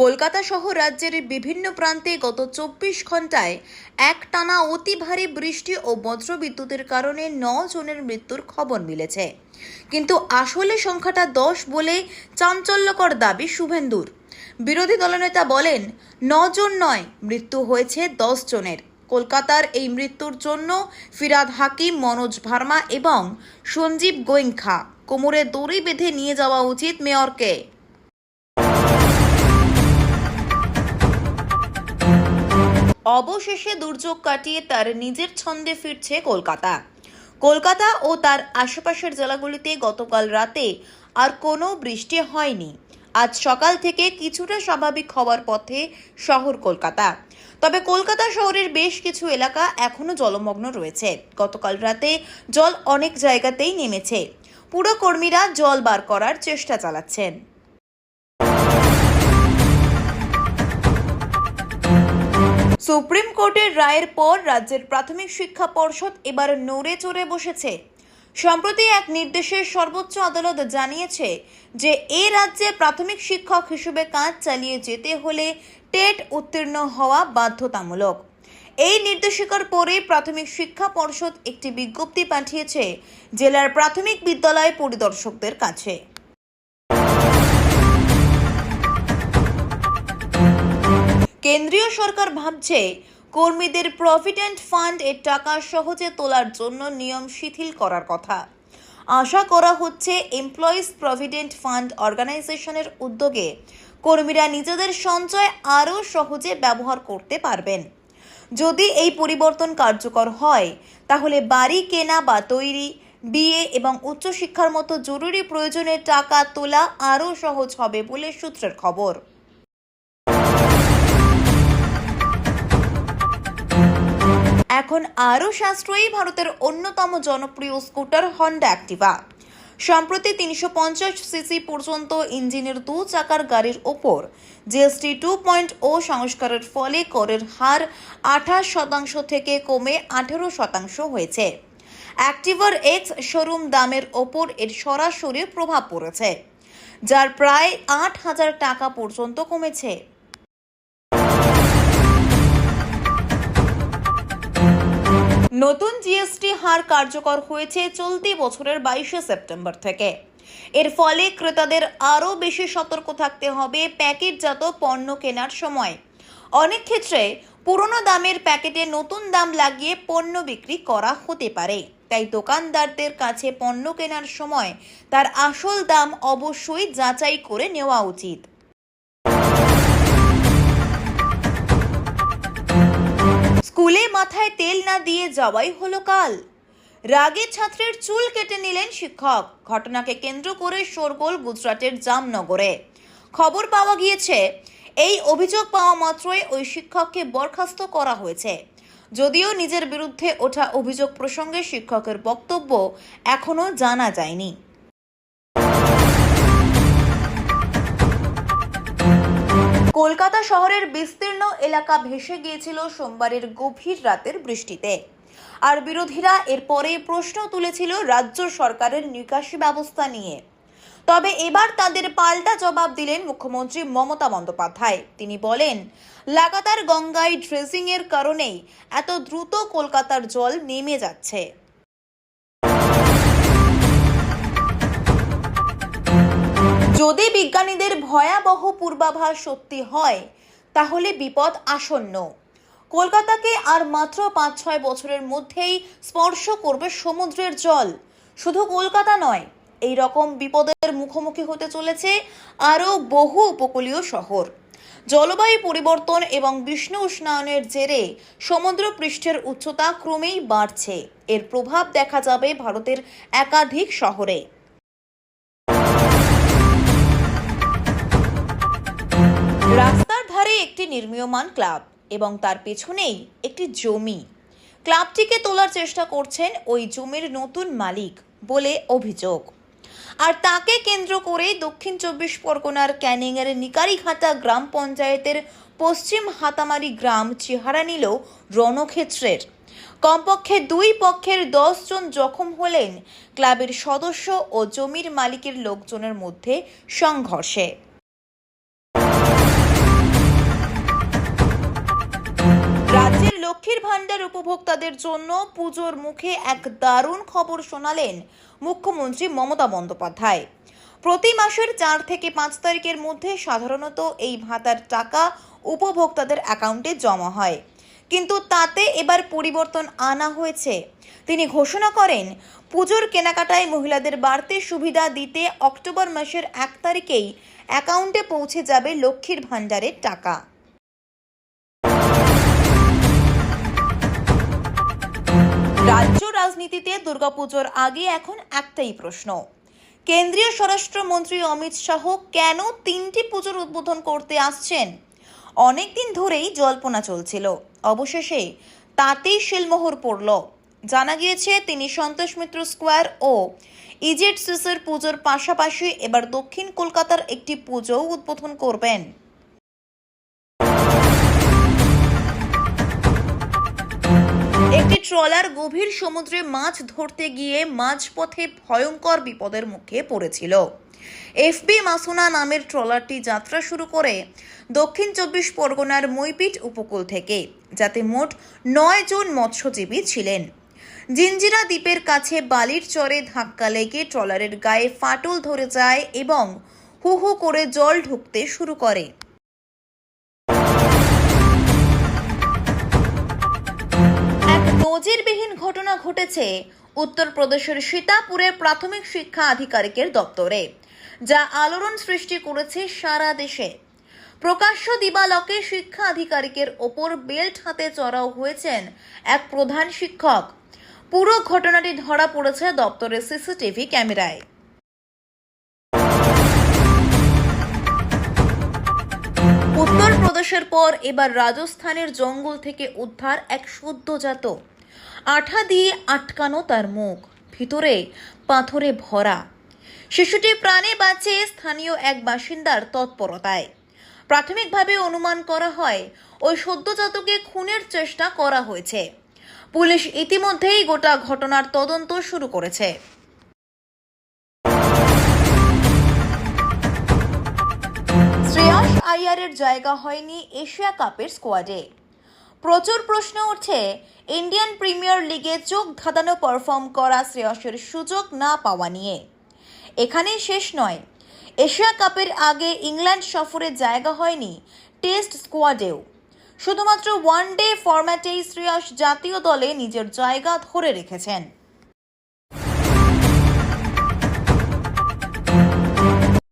কলকাতা সহ রাজ্যের বিভিন্ন প্রান্তে গত চব্বিশ ঘন্টায় একটানা অতি ভারী বৃষ্টি ও বজ্রবিদ্যুতের কারণে ন জনের মৃত্যুর খবর মিলেছে। কিন্তু আসলে সংখ্যাটা দশ বলে চাঞ্চল্যকর দাবি শুভেন্দুর। বিরোধী দলনেতা বলেন জন নয়, মৃত্যু হয়েছে দশ জনের। কলকাতার এই মৃত্যুর জন্য ফিরাদ হাকিম, মনোজ ভার্মা এবং সঞ্জীব গোয়েঙ্খা কোমরে দড়ি বেঁধে নিয়ে যাওয়া উচিত মেয়রকে। অবশেষে দুর্যোগ কাটিয়ে তার নিজের ছন্দে ফিরছে কলকাতা। কলকাতা ও তার আশেপাশের জেলাগুলিতে গতকাল রাতে আর কোনো বৃষ্টি হয়নি। আজ সকাল থেকে কিছুটা স্বাভাবিক হওয়ার পথে শহর কলকাতা। তবে কলকাতা শহরের বেশ কিছু এলাকা এখনও জলমগ্ন রয়েছে। গতকাল রাতে জল অনেক জায়গাতেই নেমেছে। পুরকর্মীরা জল বার করার চেষ্টা চালাচ্ছেন। সুপ্রিম কোর্টের রায়ের পর রাজ্যের প্রাথমিক শিক্ষা পর্ষদ এবার নড়ে চড়ে বসেছে। সম্প্রতি এক নির্দেশে সর্বোচ্চ আদালত জানিয়েছে যে, এ রাজ্যে প্রাথমিক শিক্ষক হিসেবে কাজ চালিয়ে যেতে হলে টেট উত্তীর্ণ হওয়া বাধ্যতামূলক। এই নির্দেশিকার পরে প্রাথমিক শিক্ষা পর্ষদ একটি বিজ্ঞপ্তি পাঠিয়েছে জেলার প্রাথমিক বিদ্যালয় পরিদর্শকদের কাছে। কেন্দ্রীয় সরকার ভাবছে কর্মীদের প্রভিডেন্ট ফান্ড এর টাকা সহজে তোলার জন্য নিয়ম শিথিল করার কথা। আশা করা হচ্ছে এমপ্লয়িজ প্রভিডেন্ট ফান্ড অর্গানাইজেশনের উদ্যোগে কর্মীরা নিজেদের সঞ্চয় আরও সহজে ব্যবহার করতে পারবেন। যদি এই পরিবর্তন কার্যকর হয়, তাহলে বাড়ি কেনা বা তৈরি, বিয়ে এবং উচ্চশিক্ষার মতো জরুরি প্রয়োজনে টাকা তোলা আরও সহজ হবে বলে সূত্রের খবর। এখন আরও সাশ্রয়ী ভারতের অন্যতম জনপ্রিয় স্কুটার হন্ডা অ্যাক্টিভা। সম্প্রতি তিনশো পঞ্চাশ সিসি পর্যন্ত ইঞ্জিনের দু চাকার গাড়ির ওপর জিএসটি টু পয়েন্ট ও সংস্কারের ফলে করের হার আঠাশ শতাংশ থেকে কমে আঠেরো শতাংশ হয়েছে। অ্যাক্টিভার এক্স শোরুম দামের ওপর এর সরাসরি প্রভাব পড়েছে, যার প্রায় আট হাজার টাকা পর্যন্ত কমেছে। নতুন জিএসটি হার কার্যকর হয়েছে চলতি বছরের বাইশে সেপ্টেম্বর থেকে। এর ফলে ক্রেতাদের আরও বেশি সতর্ক থাকতে হবে প্যাকেটজাত পণ্য কেনার সময়। অনেক ক্ষেত্রে পুরনো দামের প্যাকেটে নতুন দাম লাগিয়ে পণ্য বিক্রি করা হতে পারে। তাই দোকানদারদের কাছে পণ্য কেনার সময় তার আসল দাম অবশ্যই যাচাই করে নেওয়া উচিত। স্কুলে মাথায় তেল না দিয়ে যাওয়াই হলো কাল। রাগে ছাত্রের চুল কেটে নিলেন শিক্ষক। ঘটনাকে কেন্দ্র করে শোরগোল গুজরাটের জামনগরে। খবর পাওয়া গিয়েছে, এই অভিযোগ পাওয়া মাত্রই ওই শিক্ষককে বরখাস্ত করা হয়েছে। যদিও নিজের বিরুদ্ধে ওঠা অভিযোগ প্রসঙ্গে শিক্ষকের বক্তব্য এখনও জানা যায়নি। কলকাতা শহরের বিস্তীর্ণ এলাকা ভেসে গিয়েছিল সোমবারের গভীর রাতের বৃষ্টিতে। আর বিরোধীরা এরপরে প্রশ্ন তুলেছিল রাজ্য সরকারের নিকাশি ব্যবস্থা নিয়ে। তবে এবার তাদের পাল্টা জবাব দিলেন মুখ্যমন্ত্রী মমতা বন্দ্যোপাধ্যায়। তিনি বলেন, লাগাতার গঙ্গায় ড্রেজিং এর কারণেই এত দ্রুত কলকাতার জল নেমে যাচ্ছে। যদি বিজ্ঞানীদের ভয়াবহ পূর্বাভাস সত্যি হয়, তাহলে বিপদ আসন্ন। কলকাতাকে আর মাত্র পাঁচ ছয় বছরের মধ্যেই স্পর্শ করবে সমুদ্রের জল। শুধু কলকাতা নয়, এই রকম বিপদের মুখোমুখি হতে চলেছে আরও বহু উপকূলীয় শহর। জলবায়ু পরিবর্তন এবং বিষ্ণু উষ্ণায়নের জেরে সমুদ্র পৃষ্ঠের উচ্চতা ক্রমেই বাড়ছে। এর প্রভাব দেখা যাবে ভারতের একাধিক শহরে। রাস্তার ধারে একটি নির্মীয়মান ক্লাব এবং তার পেছনেই একটি জমি। ক্লাবটিকে তোলার চেষ্টা করছেন ওই জমির নতুন মালিক বলে অভিযোগ। আর তাকে কেন্দ্র করে দক্ষিণ চব্বিশ পরগনার ক্যানিংয়ের নিকারিঘাটা গ্রাম পঞ্চায়েতের পশ্চিম হাতামারি গ্রাম চেহারা নিল রণক্ষেত্রের। কমপক্ষে দুই পক্ষের জন জখম হলেন ক্লাবের সদস্য ও জমির মালিকের লোকজনের মধ্যে সংঘর্ষে। লক্ষ্মীর ভাণ্ডার উপভোক্তাদের জন্য পুজোর মুখে এক দারুণ খবর শোনালেন মুখ্যমন্ত্রী মমতা বন্দ্যোপাধ্যায়। প্রতি মাসের চার থেকে পাঁচ তারিখের মধ্যে সাধারণত এই ভাতার টাকা উপভোক্তাদের অ্যাকাউন্টে জমা হয়। কিন্তু তাতে এবার পরিবর্তন আনা হয়েছে। তিনি ঘোষণা করেন, পুজোর কেনাকাটায় মহিলাদের বাড়তি সুবিধা দিতে অক্টোবর মাসের এক তারিখেই অ্যাকাউন্টে পৌঁছে যাবে লক্ষ্মীর ভাণ্ডারের টাকা। রাজ্য রাজনীতিতে দুর্গাপুজোর আগে এখন একটাই প্রশ্ন। কেন্দ্রীয় স্বরাষ্ট্রমন্ত্রী অমিত শাহ কেন তিনটি পুজোর উদ্বোধন করতে আসছেন? অনেকদিন ধরেই জল্পনা চলছিল। অবশেষে তাতেই শিলমোহর পড়ল। জানা গিয়েছে, তিনি সন্তোষ মিত্র স্কোয়ার ও ইজেট সিসের পুজোর পাশাপাশি এবার দক্ষিণ কলকাতার একটি পুজোও উদ্বোধন করবেন। একটি ট্রলার গভীর সমুদ্রে মাছ ধরতে গিয়ে মাঝপথে ভয়ঙ্কর বিপদের মুখে পড়েছিল। এফবি মাসুনা নামের ট্রলারটি যাত্রা শুরু করে দক্ষিণ চব্বিশ পরগনার মইপিট উপকূল থেকে, যাতে মোট নয় জন মৎস্যজীবী ছিলেন। জিঞ্জিরা দ্বীপের কাছে বালির চরে ধাক্কা লেগে ট্রলারের গায়ে ফাটল ধরে যায় এবং হু হু করে জল ঢুকতে শুরু করে। নজিরবিহীন ঘটনা ঘটেছে উত্তরপ্রদেশের সীতাপুরের প্রাথমিক শিক্ষা আধিকারিকের দপ্তরে, যা আলোড়ন সৃষ্টি করেছে সারা দেশে। প্রকাশ্য দিবালকে শিক্ষা আধিকারিকের ওপর বেল্ট হাতে চড়াও হয়েছেন এক প্রধান শিক্ষক। পুরো ঘটনাটি ধরা পড়েছে দপ্তরের সিসিটিভি ক্যামেরায়। উত্তরপ্রদেশের পর এবার রাজস্থানের জঙ্গল থেকে উদ্ধার এক সদ্যজাত। আঠা দিয়ে আটকানো তার মুখ, ভিতরে পাথরে ভরা। শিশুটি প্রাণে বাঁচে স্থানীয় এক বাসিন্দার তৎপরতায়। প্রাথমিকভাবে অনুমান করা হয়, ওই সদ্যজাতকে খুনের চেষ্টা করা হয়েছে। পুলিশ ইতিমধ্যেই গোটা ঘটনার তদন্ত শুরু করেছে। শ্রেয়াস আইয়ারের জায়গা হয়নি এশিয়া কাপের স্কোয়াডে প্রচুর প্রশ্ন উঠছে, ইন্ডিয়ান প্রিমিয়ার লিগে চোখ ধাঁধানো পারফর্ম করা শ্রেয়সের সুযোগ না পাওয়া নিয়ে। এখানেই শেষ নয়। এশিয়া কাপের আগে ইংল্যান্ড সফরে জায়গা হয়নি টেস্ট স্কোয়াডেও। শুধুমাত্র ওয়ান ডে ফরম্যাটেই শ্রেয়স জাতীয় দলে নিজের জায়গা ধরে রেখেছেন।